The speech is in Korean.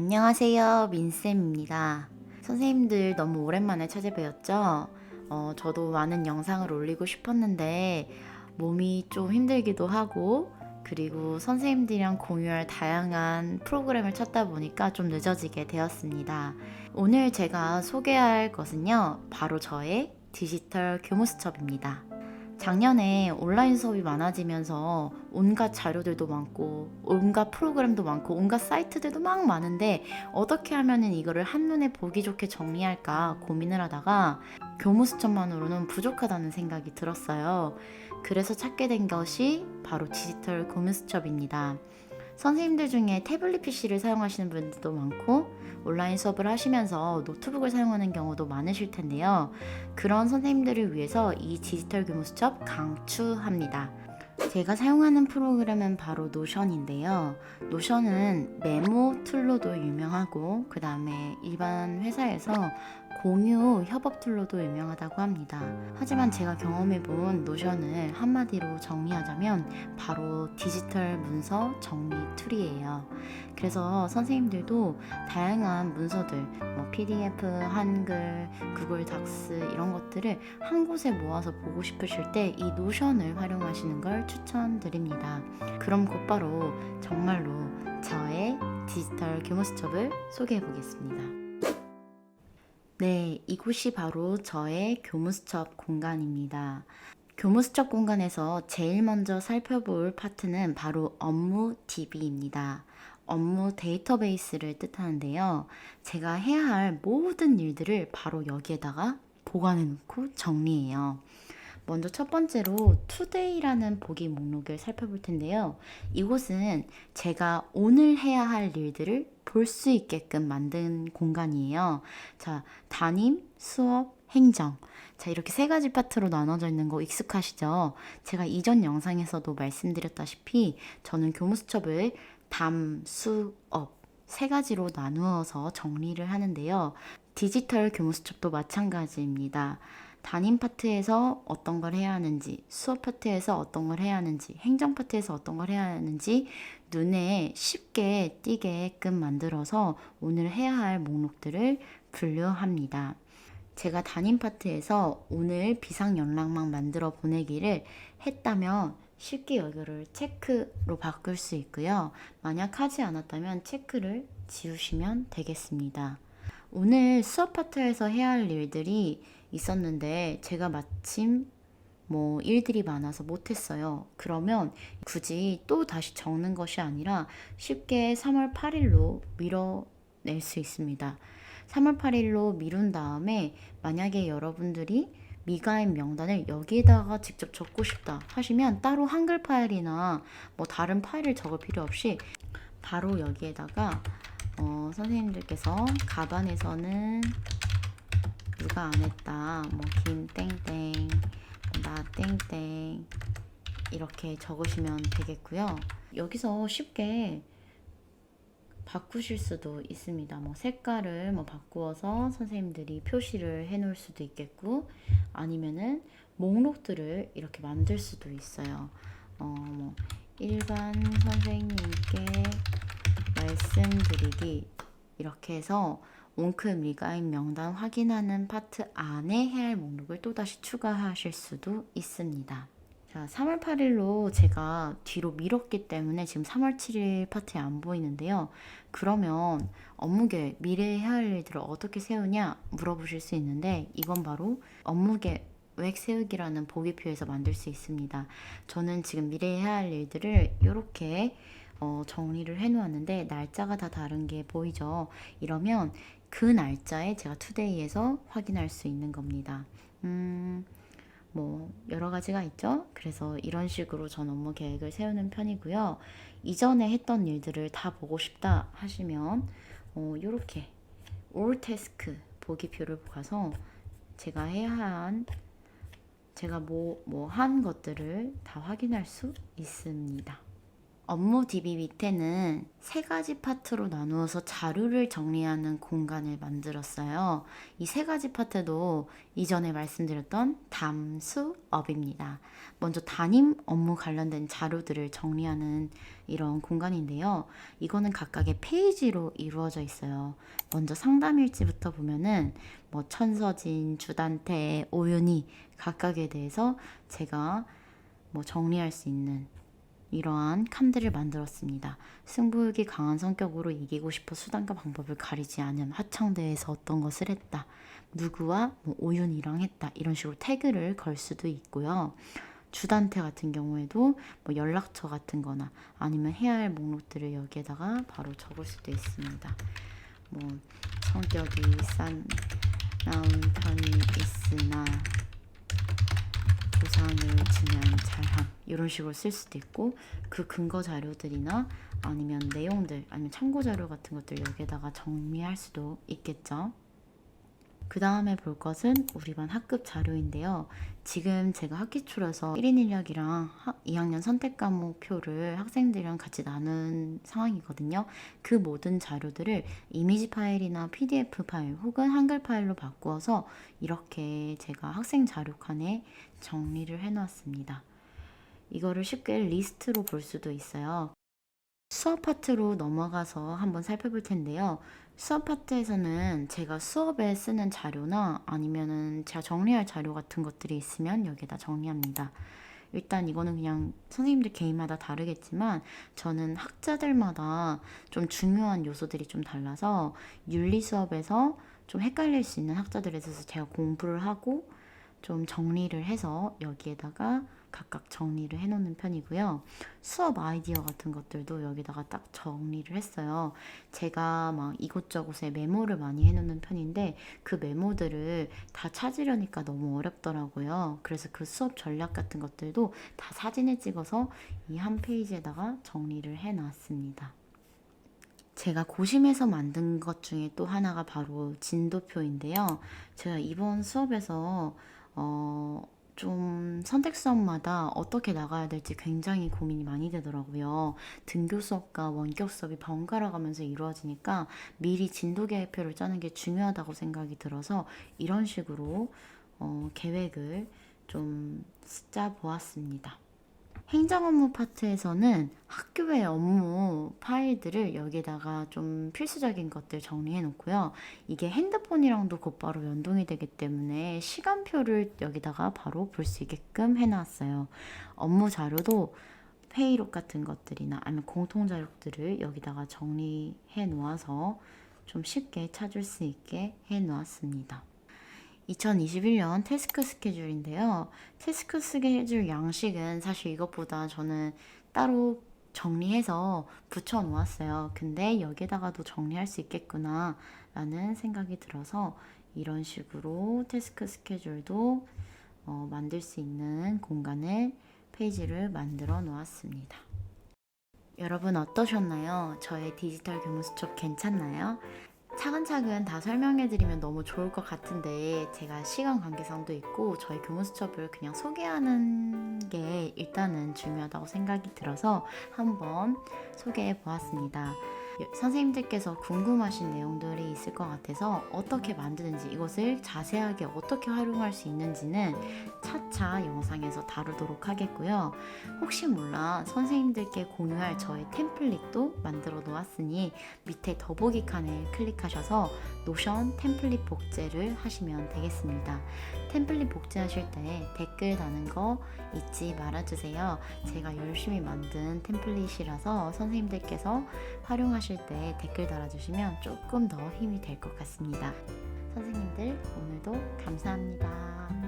안녕하세요. 민쌤입니다. 선생님들 너무 오랜만에 찾아뵈었죠? 어, 저도 많은 영상을 올리고 싶었는데 몸이 좀 힘들기도 하고 그리고 선생님들이랑 공유할 다양한 프로그램을 찾다 보니까 좀 늦어지게 되었습니다. 오늘 제가 소개할 것은요. 바로 저의 디지털 교무수첩입니다. 작년에 온라인 수업이 많아지면서 온갖 자료들도 많고 온갖 프로그램도 많고 온갖 사이트들도 막 많은데 어떻게 하면은 이거를 한눈에 보기 좋게 정리할까 고민을 하다가 교무수첩만으로는 부족하다는 생각이 들었어요. 그래서 찾게 된 것이 바로 디지털 교무수첩입니다. 선생님들 중에 태블릿 PC를 사용하시는 분들도 많고 온라인 수업을 하시면서 노트북을 사용하는 경우도 많으실 텐데요. 그런 선생님들을 위해서 이 디지털 교무 수첩 강추합니다. 제가 사용하는 프로그램은 바로 노션인데요. 노션은 메모 툴로도 유명하고 그 다음에 일반 회사에서 공유 협업 툴로도 유명하다고 합니다. 하지만 제가 경험해본 노션을 한마디로 정리하자면 바로 디지털 문서 정리 툴이에요. 그래서 선생님들도 다양한 문서들, 뭐 PDF, 한글, 구글 닥스 이런 것들을 한 곳에 모아서 보고 싶으실 때 이 노션을 활용하시는 걸 추천드립니다. 그럼 곧바로 정말로 저의 디지털 교무수첩을 소개해 보겠습니다. 네, 이곳이 바로 저의 교무수첩 공간입니다. 교무수첩 공간에서 제일 먼저 살펴볼 파트는 바로 업무 DB입니다. 업무 데이터베이스를 뜻하는데요. 제가 해야 할 모든 일들을 바로 여기에다가 보관해 놓고 정리해요. 먼저 첫 번째로 투데이라는 보기 목록을 살펴볼 텐데요. 이곳은 제가 오늘 해야 할 일들을 볼 수 있게끔 만든 공간이에요. 자, 담임, 수업, 행정. 자, 이렇게 세 가지 파트로 나눠져 있는 거 익숙하시죠? 제가 이전 영상에서도 말씀드렸다시피 저는 교무수첩을 담, 수, 업 세 가지로 나누어서 정리를 하는데요. 디지털 교무수첩도 마찬가지입니다. 담임 파트에서 어떤 걸 해야 하는지, 수업 파트에서 어떤 걸 해야 하는지, 행정 파트에서 어떤 걸 해야 하는지 눈에 쉽게 띄게끔 만들어서 오늘 해야 할 목록들을 분류합니다. 제가 담임 파트에서 오늘 비상 연락망 만들어 보내기를 했다면 쉽게 여기를 체크로 바꿀 수 있고요. 만약 하지 않았다면 체크를 지우시면 되겠습니다. 오늘 수업 파트에서 해야 할 일들이 있었는데 제가 마침 뭐 일들이 많아서 못했어요. 그러면 굳이 또 다시 적는 것이 아니라 쉽게 3월 8일로 밀어낼 수 있습니다. 3월 8일로 미룬 다음에 만약에 여러분들이 미가입 명단을 여기에다가 직접 적고 싶다 하시면 따로 한글 파일이나 뭐 다른 파일을 적을 필요 없이 바로 여기에다가 어, 선생님들께서 가반에서는 누가 안 했다 뭐 김땡땡 나 땡땡 이렇게 적으시면 되겠고요. 여기서 쉽게 바꾸실 수도 있습니다. 뭐 색깔을 뭐 바꾸어서 선생님들이 표시를 해 놓을 수도 있겠고 아니면은 목록들을 이렇게 만들 수도 있어요. 어, 뭐 일반 선생님께 말씀드리기 이렇게 해서 옹크 미가입 명단 확인하는 파트 안에 해야 할 목록을 또다시 추가하실 수도 있습니다. 자, 3월 8일로 제가 뒤로 미뤘기 때문에 지금 3월 7일 파트에 안 보이는데요. 그러면 업무 계획, 미래에 해야 할 일들을 어떻게 세우냐 물어보실 수 있는데 이건 바로 업무 계획 세우기라는 보기표에서 만들 수 있습니다. 저는 지금 미래에 해야 할 일들을 이렇게 어, 정리를 해 놓았는데 날짜가 다 다른 게 보이죠? 이러면 그 날짜에 제가 투데이에서 확인할 수 있는 겁니다. 음, 뭐 여러 가지가 있죠. 그래서 이런 식으로 전 업무 계획을 세우는 편이고요. 이전에 했던 일들을 다 보고 싶다 하시면 어, 이렇게 all task 보기표를 가서 제가 해야 한 제가 뭐 뭐 한 것들을 다 확인할 수 있습니다. 업무 DB 밑에는 세 가지 파트로 나누어서 자료를 정리하는 공간을 만들었어요. 이 세 가지 파트도 이전에 말씀드렸던 담수업입니다. 먼저 담임 업무 관련된 자료들을 정리하는 이런 공간인데요. 이거는 각각의 페이지로 이루어져 있어요. 먼저 상담일지부터 보면은 뭐 천서진, 주단태, 오윤희 각각에 대해서 제가 뭐 정리할 수 있는 이러한 칸들을 만들었습니다. 승부욕이 강한 성격으로 이기고 싶어 수단과 방법을 가리지 않음 하청대에서 어떤 것을 했다. 누구와 뭐 오윤이랑 했다. 이런 식으로 태그를 걸 수도 있고요. 주단태 같은 경우에도 뭐 연락처 같은 거나 아니면 해야 할 목록들을 여기에다가 바로 적을 수도 있습니다. 뭐 성격이 싼 나은 편이 있으나 보상을 주면 잘함 이런 식으로 쓸 수도 있고 그 근거 자료들이나 아니면 내용들 아니면 참고 자료 같은 것들 여기에다가 정리할 수도 있겠죠. 그 다음에 볼 것은 우리 반 학급 자료인데요. 지금 제가 학기 초라서 1인 인력이랑 2학년 선택 과목 표를 학생들이랑 같이 나눈 상황이거든요. 그 모든 자료들을 이미지 파일이나 PDF 파일 혹은 한글 파일로 바꾸어서 이렇게 제가 학생 자료 칸에 정리를 해놓았습니다. 이거를 쉽게 리스트로 볼 수도 있어요. 수업 파트로 넘어가서 한번 살펴볼 텐데요. 수업 파트에서는 제가 수업에 쓰는 자료나 아니면은 제가 정리할 자료 같은 것들이 있으면 여기다 정리합니다. 일단 이거는 그냥 선생님들 개인마다 다르겠지만 저는 학자들마다 좀 중요한 요소들이 좀 달라서 윤리 수업에서 좀 헷갈릴 수 있는 학자들에 대해서 제가 공부를 하고 좀 정리를 해서 여기에다가 각각 정리를 해놓는 편이고요. 수업 아이디어 같은 것들도 여기다가 딱 정리를 했어요. 제가 막 이곳저곳에 메모를 많이 해놓는 편인데 그 메모들을 다 찾으려니까 너무 어렵더라고요. 그래서 그 수업 전략 같은 것들도 다 사진을 찍어서 이 한 페이지에다가 정리를 해놨습니다. 제가 고심해서 만든 것 중에 또 하나가 바로 진도표인데요. 제가 이번 수업에서 어, 좀 선택 수업마다 어떻게 나가야 될지 굉장히 고민이 많이 되더라고요. 등교 수업과 원격 수업이 번갈아 가면서 이루어지니까 미리 진도 계획표를 짜는 게 중요하다고 생각이 들어서 이런 식으로 어, 계획을 좀 짜 보았습니다. 행정 업무 파트에서는 학교의 업무 파일들을 여기다가 좀 필수적인 것들 정리해 놓고요. 이게 핸드폰이랑도 곧바로 연동이 되기 때문에 시간표를 여기다가 바로 볼 수 있게끔 해 놨어요. 업무 자료도 회의록 같은 것들이나 아니면 공통 자료들을 여기다가 정리해 놓아서 좀 쉽게 찾을 수 있게 해 놓았습니다. 2021년 태스크 스케줄인데요. 태스크 스케줄 양식은 사실 이것보다 저는 따로 정리해서 붙여 놓았어요. 근데 여기에다가도 정리할 수 있겠구나 라는 생각이 들어서 이런 식으로 태스크 스케줄도 어, 만들 수 있는 공간을 페이지를 만들어 놓았습니다. 여러분 어떠셨나요? 저의 디지털 교무 수첩 괜찮나요? 차근차근 다 설명해드리면 너무 좋을 것 같은데 제가 시간 관계상도 있고 저희 교무 수첩을 그냥 소개하는 게 일단은 중요하다고 생각이 들어서 한번 소개해 보았습니다. 선생님들께서 궁금하신 내용들이 있을 것 같아서 어떻게 만드는지 이것을 자세하게 어떻게 활용할 수 있는지는 차차 영상에서 다루도록 하겠고요. 혹시 몰라 선생님들께 공유할 저의 템플릿도 만들어 놓았으니 밑에 더보기 칸을 클릭하셔서 노션 템플릿 복제를 하시면 되겠습니다. 템플릿 복제하실 때 댓글 다는 거 잊지 말아주세요. 제가 열심히 만든 템플릿이라서 선생님들께서 활용하실 때 댓글 달아주시면 조금 더 힘이 될 것 같습니다. 선생님들 오늘도 감사합니다.